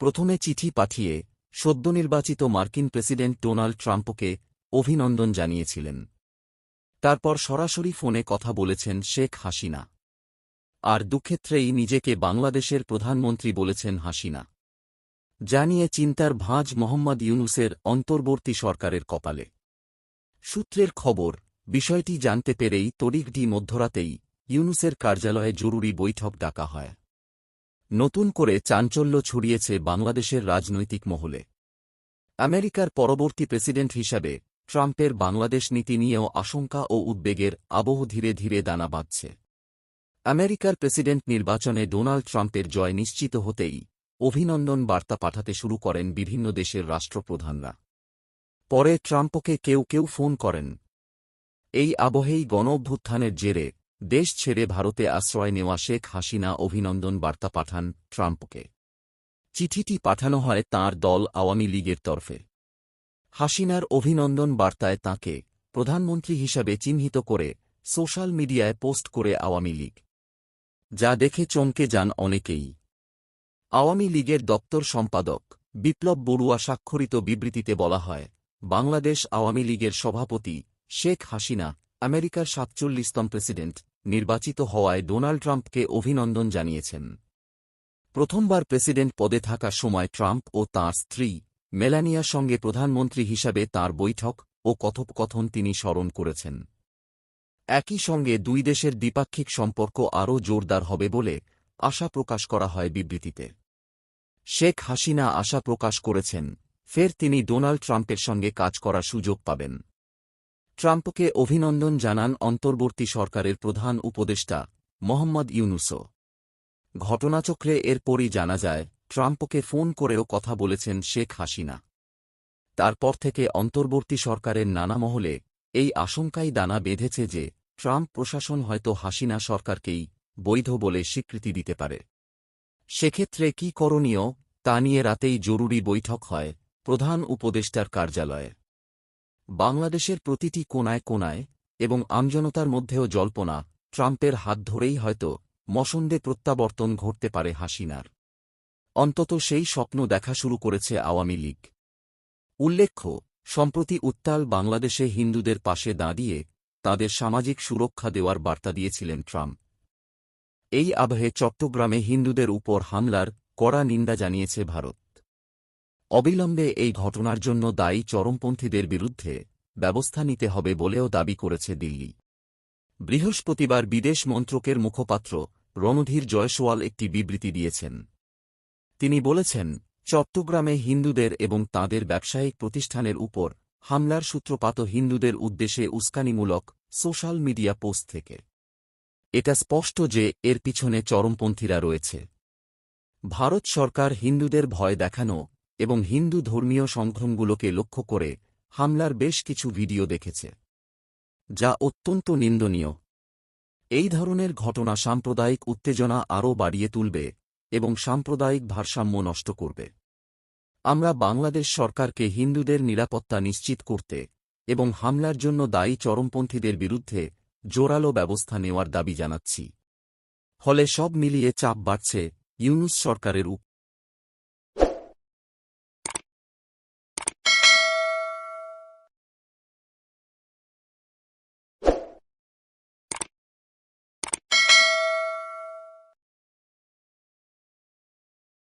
প্রথমে চিঠি পাঠিয়ে সদ্যনির্বাচিত মার্কিন প্রেসিডেন্ট ডোনাল্ড ট্রাম্পকে অভিনন্দন জানিয়েছিলেন। তারপর সরাসরি ফোনে কথা বলেছেন শেখ হাসিনা। আর দুক্ষেত্রেই নিজেকে বাংলাদেশের প্রধানমন্ত্রী বলেছেন হাসিনা। জানিয়ে চিন্তার ভাঁজ মোহাম্মদ ইউনুসের অন্তর্বর্তী সরকারের কপালে। সূত্রের খবর, বিষয়টি জানতে পেরেই তরিকডি মধ্যরাতেই ইউনুসের কার্যালয়ে জরুরি বৈঠক ডাকা হয়। নতুন করে চাঞ্চল্য ছড়িয়েছে বাংলাদেশের রাজনৈতিক মহলে। আমেরিকার পরবর্তী প্রেসিডেন্ট হিসাবে, ট্রাম্পের বাংলাদেশ নীতি নিয়েও আশঙ্কা ও উদ্বেগের আবহ ধীরে ধীরে দানা বাঁধছে। আমেরিকার প্রেসিডেন্ট নির্বাচনে ডোনাল্ড ট্রাম্পের জয় নিশ্চিত হতেই অভিনন্দন বার্তা পাঠাতে শুরু করেন বিভিন্ন দেশের রাষ্ট্রপ্রধানরা। পরে ট্রাম্পকে কেউ কেউ ফোন করেন। এই আবহেই গণ অভ্যুত্থানের জেরে দেশ ছেড়ে ভারতে আশ্রয় নেওয়া শেখ হাসিনা অভিনন্দন বার্তা পাঠান ট্রাম্পকে। চিঠিটি পাঠানো হয় তাঁর দল আওয়ামী লীগের তরফে। হাসিনার অভিনন্দন বার্তায় তাঁকে প্রধানমন্ত্রী হিসাবে চিহ্নিত করে সোশ্যাল মিডিয়ায় পোস্ট করে আওয়ামী লীগ। যা দেখে চমকে যান অনেকেই। আওয়ামী লীগের দপ্তর সম্পাদক বিপ্লব বড়ুয়া স্বাক্ষরিত বিবৃতিতে বলা হয়, বাংলাদেশ আওয়ামী লীগের সভাপতি শেখ হাসিনা আমেরিকার সাতচল্লিশতম প্রেসিডেন্ট। নির্বাচিত হওয়ায় ডোনাল্ড ট্রাম্পকে অভিনন্দন জানিয়েছেন। প্রথমবার প্রেসিডেন্ট পদে থাকা সময় ট্রাম্প ও তাঁর স্ত্রী, মেলানিয়ার সঙ্গে প্রধানমন্ত্রী হিসাবে তার বৈঠক ও কথোপকথন তিনি স্মরণ করেছেন। একই সঙ্গে দুই দেশের দ্বিপাক্ষিক সম্পর্ক আরও জোরদার হবে বলে আশা প্রকাশ করা হয় বিবৃতিতে। শেখ হাসিনা আশা প্রকাশ করেছেন, ফের তিনি ডোনাল্ড ট্রাম্পের সঙ্গে কাজ করার সুযোগ পাবেন। ট্রাম্পকে অভিনন্দন জানান অন্তর্বর্তী সরকারের প্রধান উপদেষ্টা মোহাম্মদ ইউনুসও। ঘটনাচক্রে এরপরই জানা যায়, ট্রাম্পকে ফোন করেও কথা বলেছেন শেখ হাসিনা। তারপর থেকে অন্তর্বর্তী সরকারের নানা মহলে এই আশঙ্কাই দানা বেঁধেছে যে ট্রাম্প প্রশাসন হয়তো হাসিনা সরকারকেই বৈধ বলে স্বীকৃতি দিতে পারে। সেক্ষেত্রে কি করণীয় তা নিয়ে রাতেই জরুরি বৈঠক হয় প্রধান উপদেষ্টার কার্যালয়ে। বাংলাদেশের প্রতিটি কোনায় কোনায় এবং আমজনতার মধ্যেও জল্পনা, ট্রাম্পের হাত ধরেই হয়তো মসন্দে প্রত্যাবর্তন ঘটতে পারে হাসিনার। অন্তত সেই স্বপ্ন দেখা শুরু করেছে আওয়ামী লীগ। উল্লেখ্য, সম্প্রতি উত্তাল বাংলাদেশে হিন্দুদের পাশে দাঁড়িয়ে তাদের সামাজিক সুরক্ষা দেওয়ার বার্তা দিয়েছিলেন ট্রাম্প। এই আবহে চট্টগ্রামে হিন্দুদের উপর হামলার কড়া নিন্দা জানিয়েছে ভারত। অবিলম্বে এই ঘটনার জন্য দায়ী চরমপন্থীদের বিরুদ্ধে ব্যবস্থা নিতে হবে বলেও দাবি করেছে দিল্লি। বৃহস্পতিবার বিদেশ মন্ত্রকের মুখপাত্র রণধীর জয়সওয়াল একটি বিবৃতি দিয়েছেন। তিনি বলেছেন, চট্টগ্রামে হিন্দুদের এবং তাদের ব্যবসায়িক প্রতিষ্ঠানের উপর হামলার সূত্রপাত হিন্দুদের উদ্দেশ্যে উস্কানিমূলক সোশ্যাল মিডিয়া পোস্ট থেকে। এটা স্পষ্ট যে এর পিছনে চরমপন্থীরা রয়েছে। ভারত সরকার হিন্দুদের ভয় দেখানো এবং হিন্দু ধর্মীয় সংগঠনগুলোকে লক্ষ্য করে হামলার বেশ কিছু ভিডিও দেখেছে, যা অত্যন্ত নিন্দনীয়। এই ধরনের ঘটনা সাম্প্রদায়িক উত্তেজনা আরও বাড়িয়ে তুলবে এবং সাম্প্রদায়িক ভারসাম্য নষ্ট করবে। আমরা বাংলাদেশ সরকারকে হিন্দুদের নিরাপত্তা নিশ্চিত করতে এবং হামলার জন্য দায়ী চরমপন্থীদের বিরুদ্ধে জোরালো ব্যবস্থা নেওয়ার দাবি জানাচ্ছি। ফলে সব মিলিয়ে চাপ বাড়ছে ইউনুস সরকারের